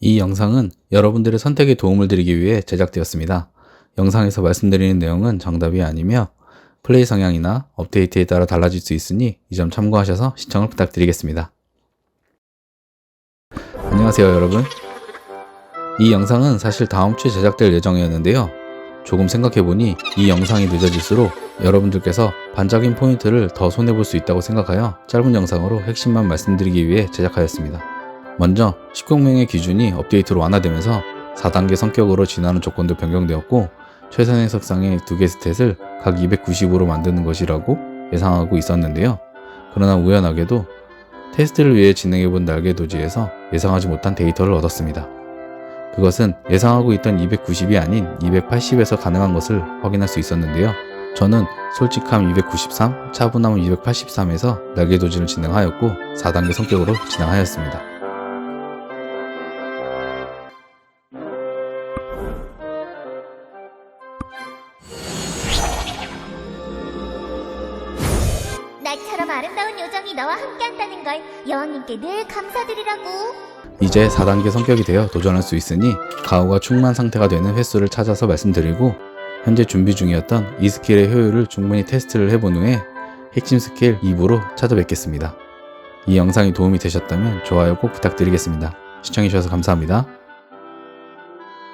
이 영상은 여러분들의 선택에 도움을 드리기 위해 제작되었습니다. 영상에서 말씀드리는 내용은 정답이 아니며 플레이 성향이나 업데이트에 따라 달라질 수 있으니 이 점 참고하셔서 시청을 부탁드리겠습니다. 안녕하세요 여러분. 이 영상은 사실 다음 주에 제작될 예정이었는데요. 조금 생각해보니 이 영상이 늦어질수록 여러분들께서 반짝인 포인트를 더 손해볼 수 있다고 생각하여 짧은 영상으로 핵심만 말씀드리기 위해 제작하였습니다. 먼저 10공명의 기준이 업데이트로 완화되면서 4단계 성격으로 진화하는 조건도 변경되었고 최선의 석상의 두 개 스탯을 각 290으로 만드는 것이라고 예상하고 있었는데요. 그러나 우연하게도 테스트를 위해 진행해본 날개 도지에서 예상하지 못한 데이터를 얻었습니다. 그것은 예상하고 있던 290이 아닌 280에서 가능한 것을 확인할 수 있었는데요. 저는 솔직함 293, 차분함 283에서 날개 도지를 진행하였고 4단계 성격으로 진행하였습니다. 나처럼 아름다운 요정이 너와 함께한다는 걸 여왕님께 늘 감사드리라고. 이제 4단계 성격이 되어 도전할 수 있으니 가오가 충만 상태가 되는 횟수를 찾아서 말씀드리고 현재 준비 중이었던 이 스킬의 효율을 충분히 테스트를 해본 후에 핵심 스킬 2부로 찾아뵙겠습니다. 이 영상이 도움이 되셨다면 좋아요 꼭 부탁드리겠습니다. 시청해주셔서 감사합니다.